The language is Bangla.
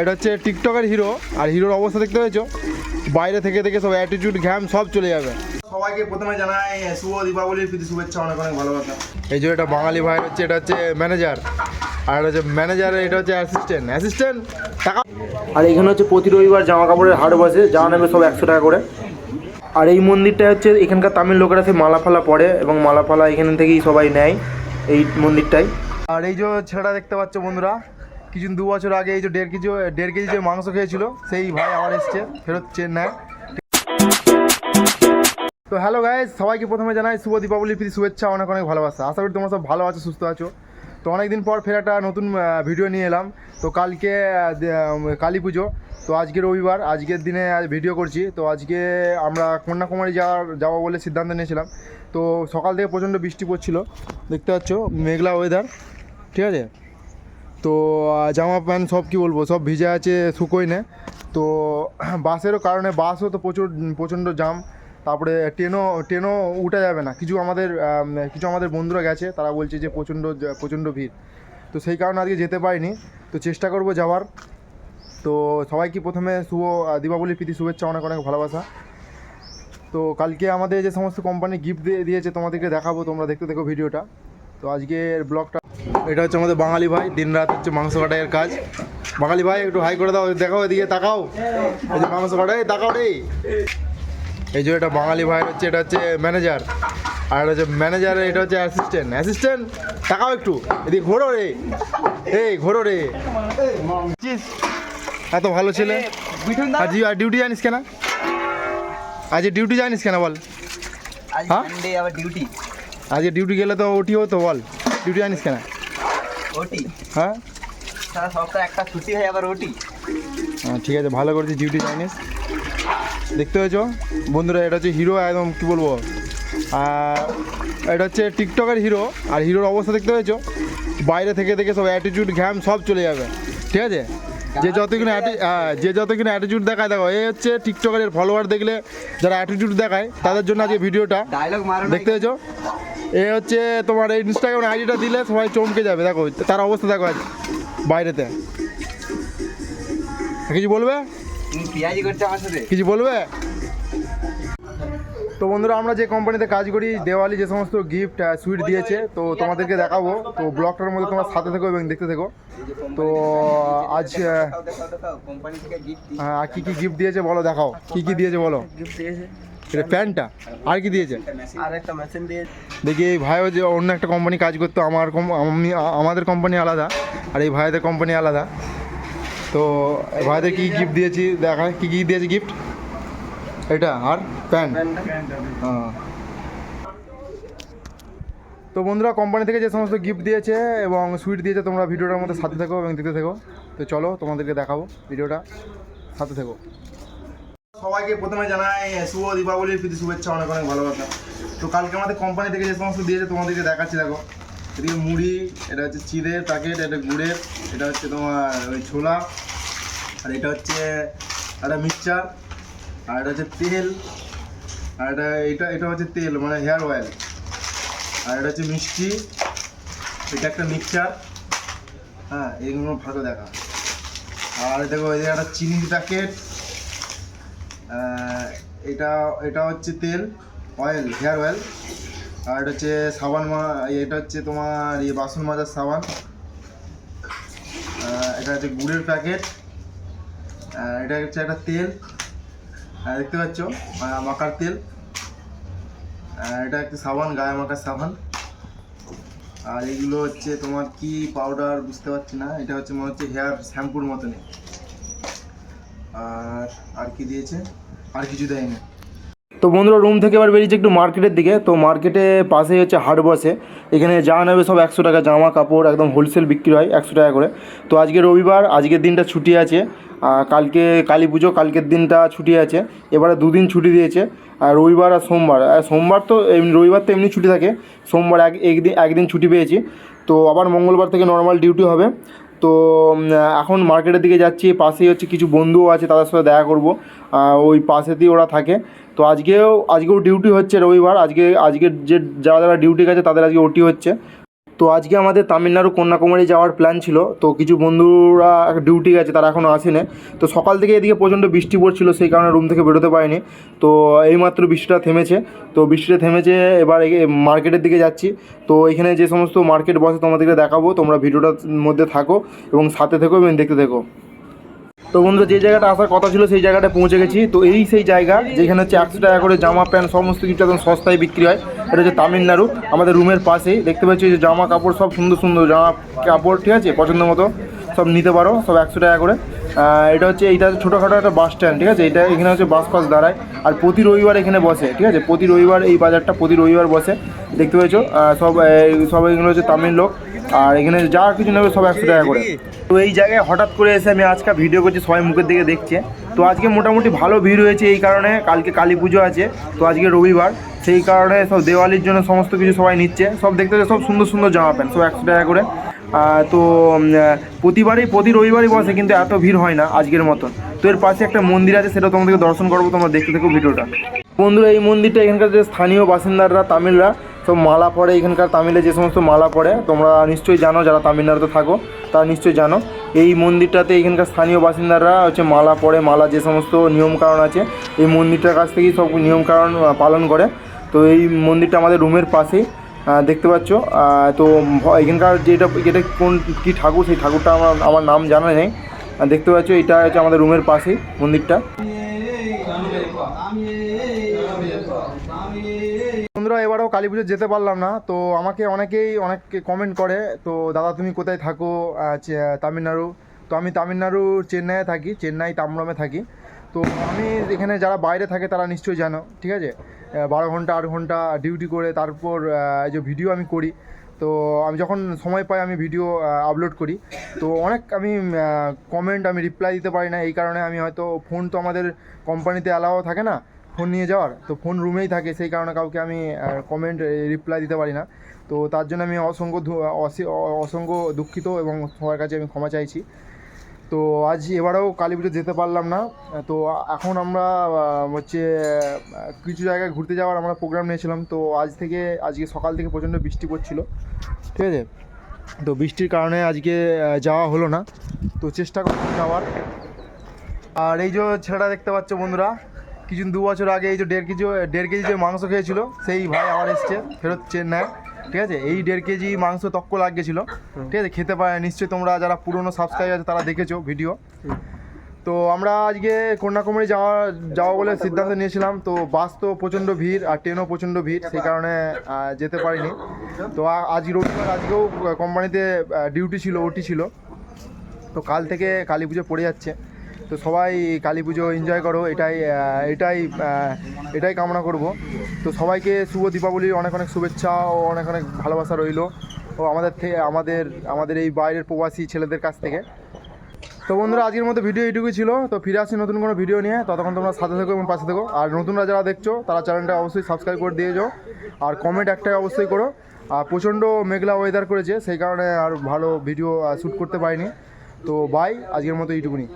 এটা হচ্ছে টিকটকের হিরো আর হিরোর অবস্থা দেখতে পেয়েছ? বাইরে থেকে থেকে সব অ্যাটিটিউড ঘ্যাম সব চলে যাবে। সবাইকে প্রথমে জানাই শুভ দীপাবলির প্রীতি শুভেচ্ছা অনেক অনেক ভালোবাসা। এই যে এটা বাঙালি ভাই হচ্ছে এটা হচ্ছে ম্যানেজার আর এটা হচ্ছে ম্যানেজার এটা হচ্ছে অ্যাসিস্ট্যান্ট অ্যাসিস্ট্যান্ট টাকা আর এখানে হচ্ছে প্রতি রবিবার জামা কাপড়ের হাট বসে যা নেবে সব একশো টাকা করে। আর এই মন্দিরটা হচ্ছে এখানকার তামিল লোকেরা সে মালা ফালা পড়ে এবং মালা ফালা এখান থেকেই সবাই নেয় এই মন্দিরটাই আর এই যে ছেলেটা দেখতে পাচ্ছ বন্ধুরা কিছু দু বছর আগে এই যে দেড় কেজি দেড় কেজি যে মাংস খেয়েছিল, সেই ভাই আবার এসছে, ফেরত চেন্নাই। তো হ্যালো গাইজ সবাইকে প্রথমে জানাই শুভ দীপাবলির প্রীতি, শুভেচ্ছা, অনেক অনেক ভালোবাসা। আশা করি তোমরা সব ভালো আছো, সুস্থ আছো। তো অনেকদিন পর ফের একটা নতুন ভিডিও নিয়ে এলাম। তো কালকে কালী পুজো। তো আজকে রবিবার, আজকের দিনে ভিডিও করছি। তো আজকে আমরা কন্যাকুমারী যাওয়ার যাব বলে সিদ্ধান্ত নিয়েছিলাম। তো সকাল থেকে প্রচণ্ড বৃষ্টি পড়ছিল। দেখতে পাচ্ছ, মেঘলা ওয়েদার ঠিক আছে? তো জামা প্যান্ট সব কি বলব, সব ভিজে আছে শুকোয় না তো, বাসেরও কারণে বাসও তো প্রচুর, প্রচণ্ড জাম। তারপরে ট্রেনও ট্রেনও উঠে যাবে না। কিছু আমাদের কিছু আমাদের বন্ধুরা গেছে, তারা বলছে যে প্রচণ্ড প্রচণ্ড ভিড়। তো সেই কারণে আজকে যেতে পারিনি। তো চেষ্টা করব যাওয়ার। তো সবাইকে প্রথমে শুভ দীপাবলির প্রীতি, শুভেচ্ছা, অনেক অনেক ভালোবাসা। তো কালকে আমাদের যে সমস্ত কোম্পানি গিফট দিয়ে দিয়েছে, তোমাদেরকে দেখাবো, তোমরা দেখতে দেখো ভিডিওটা তো আজকের ব্লগটা এটা হচ্ছে আমাদের বাঙালি ভাই দিন রাত হচ্ছে মাংস কাটাইয়ের কাজ। বাঙালি ভাই একটু হাই করে দাও দেখাও এদিকে তাকাও। এই যে মাংস কাটাই তাকাও রে। এই যে এটা বাঙালি ভাই হচ্ছে এটা হচ্ছে ম্যানেজার আর এটা হচ্ছে ম্যানেজার এটা হচ্ছে অ্যাসিস্ট্যান্ট অ্যাসিস্ট্যান্ট তাকাও একটু। এদিকে ঘোরো রে। এই ঘোরো রে। এত ভালো ছেলে। আজ আর ডিউটি জানিস কেন? আজ ডিউটি জানিস কেন বল? আজ হ্যাঁ? ডিউটি আজকে ডিউটি গেলে তো ওটি হতো বল। ডিউটি জানিস কেন? ওটি? হ্যাঁ? সারা সপ্তাহে একটা ছুটি হয় আবার ওটি? হ্যাঁ, ঠিক আছে ভালো করেছি ডিউটি জানিস। দেখতে পেয়েছ? বন্ধুরা এটা হচ্ছে হিরো একদম কী বলব? এটা হচ্ছে টিকটকের হিরো আর হিরোর অবস্থা দেখতে পেয়েছ? বাইরে থেকে থেকে সব অ্যাটিটিউড ঘ্যাম সব চলে যাবে। ঠিক আছে? যে যতক্ষণ হ্যাঁ যে যতক্ষণ অ্যাটিটিউড দেখায় দেখো এই হচ্ছে টিকটকের ফলোয়ার দেখলে যারা অ্যাটিটিউড দেখায় তাদের জন্য আজকে ভিডিওটা দেখতে পেয়েছ? এ হচ্ছে তোমার এই ইনস্টাগ্রাম আইডিটা দিলে সবাই চমকে যাবে। দেখো তার অবস্থা দেখো আজ বাইরেতে। কিছু বলবে? কিছু বলবে? তো বন্ধুরা আমরা যে কোম্পানিতে কাজ করি দেওয়ালি যে সমস্ত গিফট সুইট দিয়েছে তো তোমাদেরকে দেখাবো। তো ব্লগটার মধ্যে তোমার সাথে থেকো এবং দেখতে থেকো। তো আজ আহ, আর কী কী গিফট দিয়েছে বলো দেখাও। কী কী দিয়েছে বলো? গিফট দিয়েছে। এটা প্যান্টটা? আর কি দিয়েছে? আর একটা মেশিন দিয়ে দেখি এই ভাইও যে অন্য একটা কোম্পানি কাজ করতো আমার আমি আমাদের কোম্পানি আলাদা আর এই ভাইদের কোম্পানি আলাদা। তো ভাইদের কী গিফট দিয়েছি? দেখা কী কী দিয়েছি গিফট এটা আর প্যান্ট। হ্যাঁ। তো বন্ধুরা কোম্পানি থেকে যে সমস্ত গিফট দিয়েছে এবং সুইট দিয়েছে তোমরা ভিডিওটার মধ্যে সাথে থেকো এবং দেখতে থেকো। তো চলো তোমাদেরকে দেখাবো ভিডিওটা সাথে থেকো। সবাইকে প্রথমে জানাই, শুভ দীপাবলির প্রীতি, শুভেচ্ছা, অনেক অনেক ভালোবাসা। তো কালকে আমাদের কোম্পানি থেকে যে সমস্ত দিয়েছে, তোমাদেরকে দেখাচ্ছি, দেখো। এদিকে মুড়ি, এটা হচ্ছে চিড়ের প্যাকেট, এটা গুড়ের, এটা হচ্ছে তোমার ওই ছোলা, আর এটা হচ্ছে একটা মিক্সচার, আর এটা হচ্ছে তেল, আর এটা এটা এটা হচ্ছে তেল মানে হেয়ার অয়েল, আর এটা হচ্ছে মিষ্টি, এটা একটা মিক্সচার। হ্যাঁ এইগুলো ভালো দেখা। আর দেখো, এই একটা চিনির প্যাকেট এটা এটা হচ্ছে তেল অয়েল হেয়ার অয়েল আর এটা হচ্ছে সাবান মা এটা হচ্ছে তোমার ইয়ে বাসন মাজার সাবান। এটা হচ্ছে গুড়ের প্যাকেট এটা হচ্ছে একটা তেল দেখতে পাচ্ছ? মাখার তেল এটা একটা সাবান, গায়ে মাখার সাবান। আর এগুলো হচ্ছে তোমার কি পাউডার বুঝতে পারছি না, এটা হচ্ছে মনে হচ্ছে হেয়ার শ্যাম্পুর মতনই। আর আর কি দিয়েছে, আর কিছু দেয়নি। তো বন্ধুরা রুম থেকে এবার বেরিয়েছে একটু মার্কেটের দিকে। তো মার্কেটে পাশেই হচ্ছে হাট বসে। এখানে যা নেবে সব একশো টাকা জামা কাপড়, একদম হোলসেল বিক্রি হয় একশো টাকা করে। তো আজকে রবিবার, আজকের দিনটা ছুটি আছে। কালকে কালী পুজো, কালকের দিনটা ছুটি আছে। এবারে দুদিন ছুটি দিয়েছে। আর রবিবার আর সোমবার। আর সোমবার তো এমনি, রবিবার তো এমনি ছুটি থাকে। সোমবার এক, একদিন একদিন ছুটি পেয়েছি। তো আবার মঙ্গলবার থেকে নর্মাল ডিউটি হবে। তো এখন মার্কেটের দিকে যাচ্ছি, পাশেই হচ্ছে কিছু বন্ধুও আছে, তাদের সাথে দেখা করব। ওই পাশেতেই ওরা থাকে। তো আজকেও আজকেও ডিউটি হচ্ছে রবিবার। আজকে আজকের যে, যারা যারা ডিউটি গেছে, তাদের আজকে ওটি হচ্ছে। তো আজকে আমাদের তামিলনাড়ু কন্যাকুমারী যাওয়ার প্ল্যান ছিল। তো কিছু বন্ধুরা ডিউটি গেছে, তারা এখনও আসেনি। তো সকাল থেকে এদিকে প্রচণ্ড বৃষ্টি পড়ছিল, সেই কারণে রুম থেকে বেরোতে পারিনি। তো এইমাত্র বৃষ্টিটা থেমেছে। তো বৃষ্টিটা থেমেছে, এবার মার্কেটের দিকে যাচ্ছি। তো এখানে যে সমস্ত মার্কেট বসে তোমাদেরকে দেখাবো, তোমরা ভিডিওটার মধ্যে থাকো এবং সাথে থেকো এবং দেখতে থেকো। তো বন্ধুরা, যে জায়গাটা আসার কথা ছিল, সেই জায়গাটা পৌঁছে গেছি। তো এই সেই জায়গা, যেখানে হচ্ছে একশো টাকা করে জামা প্যান্ট, সমস্ত কিছু একদম সস্তায় বিক্রি হয়। এটা হচ্ছে তামিলনাড়ু, আমাদের রুমের পাশেই। দেখতে পাচ্ছি যে জামা কাপড়, সব সুন্দর সুন্দর জামা কাপড়, ঠিক আছে? পছন্দ মতো সব নিতে পারো, সব একশো টাকা করে। এটা হচ্ছে, এইটা ছোটোখাটো একটা বাস স্ট্যান্ড, ঠিক আছে? এটা এখানে হচ্ছে বাস ফাস দাঁড়ায়। আর প্রতি রবিবার এখানে বসে, ঠিক আছে? প্রতি রবিবার এই বাজারটা প্রতি রবিবার বসে। দেখতে পেয়েছ সব সব এগুলো হচ্ছে তামিল লোক। আর এখানে যা কিছু নেবে সব একশো টাকা করে। তো এই জায়গায় হঠাৎ করে এসে আমি আজকে ভিডিও করছি, সবাই মুখের দিকে দেখছে। তো আজকে মোটামুটি ভালো ভিড় হয়েছে এই কারণে, কালকে কালী পুজো আছে, তো আজকে রবিবার। সেই কারণে সব দেওয়ালির জন্য সমস্ত কিছু সবাই নিচ্ছে। সব দেখতে সব সুন্দর সুন্দর জামা প্যান্ট, সব একশো টাকা করে। তো প্রতিবারই, প্রতি রবিবারই বসে, কিন্তু এত ভিড় হয় না আজকের মতন। তো এর পাশে একটা মন্দির আছে, সেটা তোমাদেরকে দর্শন করব, তোমরা দেখতে থাকো ভিডিওটা। বন্ধুরা, এই মন্দিরটা এখানকার যে স্থানীয় বাসিন্দারা, তামিলরা সব মালা পড়ে এখানকার তামিলে যে সমস্ত মালা পড়ে তোমরা নিশ্চয়ই জানো যারা তামিলনাড়ুতে থাকো তারা নিশ্চয়ই জানো এই মন্দিরটাতে এখানকার স্থানীয় বাসিন্দারা হচ্ছে মালা পড়ে মালা যে সমস্ত নিয়মকানুন আছে এই মন্দিরটার কাছ থেকেই সব নিয়মকানুন পালন করে তো এই মন্দিরটা আমাদের রুমের পাশেই দেখতে পাচ্ছ তো এখানকার যেটা এটা কোন কী ঠাকুর সেই ঠাকুরটা আমার আমার নাম জানা নেই দেখতে পাচ্ছ এটা হচ্ছে আমাদের রুমের পাশেই মন্দিরটা বন্ধুরা, এবারও কালী পুজো যেতে পারলাম না। তো আমাকে অনেকেই অনেক কমেন্ট করে, তো দাদা, তুমি কোথায় থাকো? তামিলনাড়ু। তো আমি তামিলনাড়ু চেন্নাইয়ে থাকি, চেন্নাই তামরমে থাকি। তো আমি এখানে যারা বাইরে থাকে, তারা নিশ্চয়ই জানো, ঠিক আছে? বারো ঘণ্টা, আট ঘণ্টা ডিউটি করে তারপর এই যে ভিডিও আমি করি। তো আমি যখন সময় পাই, আমি ভিডিও আপলোড করি। তো অনেক আমি কমেন্ট আমি রিপ্লাই দিতে পারি না। এই কারণে আমি হয়তো ফোন তো আমাদের কোম্পানিতে অ্যালাও থাকে না। ফোন নিয়ে যাওয়ার, তো ফোন রুমেই থাকে, সেই কারণে কাউকে আমি কমেন্ট রিপ্লাই দিতে পারি না। তো তার জন্য আমি অসংখ্য অসংখ্য দুঃখিত এবং সবার কাছে আমি ক্ষমা চাইছি। তো আজ এবারেও কালী পুজো যেতে পারলাম না, তো এখন আমরা হচ্ছে কিছু জায়গায় ঘুরতে যাওয়ার আমরা প্রোগ্রাম নিয়েছিলাম, তো আজ থেকে, আজকে সকাল থেকে প্রচণ্ড বৃষ্টি পড়ছিল, ঠিক আছে? তো বৃষ্টির কারণে আজকে যাওয়া হলো না, তো চেষ্টা করছি যাওয়ার। আর এই যে ছেলেটা দেখতে পাচ্ছ বন্ধুরা কিছু দু বছর আগে এই যে দেড় কেজি দেড় কেজি যে মাংস খেয়েছিল সেই ভাই আবার এসছে ফেরত চেন্নাই ঠিক আছে? এই দেড় কেজি মাংস তক্ক লাগিয়েছিল ঠিক আছে? খেতে পারে নিশ্চয়ই তোমরা যারা পুরনো সাবস্ক্রাইব আছে তারা দেখেছ ভিডিও তো আমরা আজকে কন্যাকুমারী যাওয়া যাওয়া বলে সিদ্ধান্ত নিয়েছিলাম তো বাস তো প্রচণ্ড ভিড় আর ট্রেনও প্রচণ্ড ভিড় সেই কারণে যেতে পারিনি। তো আজ রবিবার আজকেও কোম্পানিতে ডিউটি ছিল ওটি ছিল। তো কাল থেকে কালী পুজো পড়ে যাচ্ছে। তো সবাই কালী পুজো এনজয় করো, এটাই এটাই এটাই কামনা করব। তো সবাইকে শুভ দীপাবলির অনেক অনেক শুভেচ্ছা ও অনেক অনেক ভালোবাসা রইল। ও আমাদের থেকে আমাদের আমাদের এই বাইরের প্রবাসী ছেলেদের কাছ থেকে। তো বন্ধুরা, আজকের মতো ভিডিও এইটুকুই ছিল। তো ফিরে আসছি নতুন কোনো ভিডিও নিয়ে। ততক্ষণ তোমরা সাথে থেকো এবং পাশে থেকো। আর নতুনরা যারা দেখছ, তারা চ্যানেলটা অবশ্যই সাবস্ক্রাইব করে দিয়ে যাও। আর কমেন্ট একটাই অবশ্যই করো। আর প্রচণ্ড মেঘলা ওয়েদার করেছে, সেই কারণে আর ভালো ভিডিও শ্যুট করতে পারিনি। তো বাই আজকের মতো এইটুকুনি।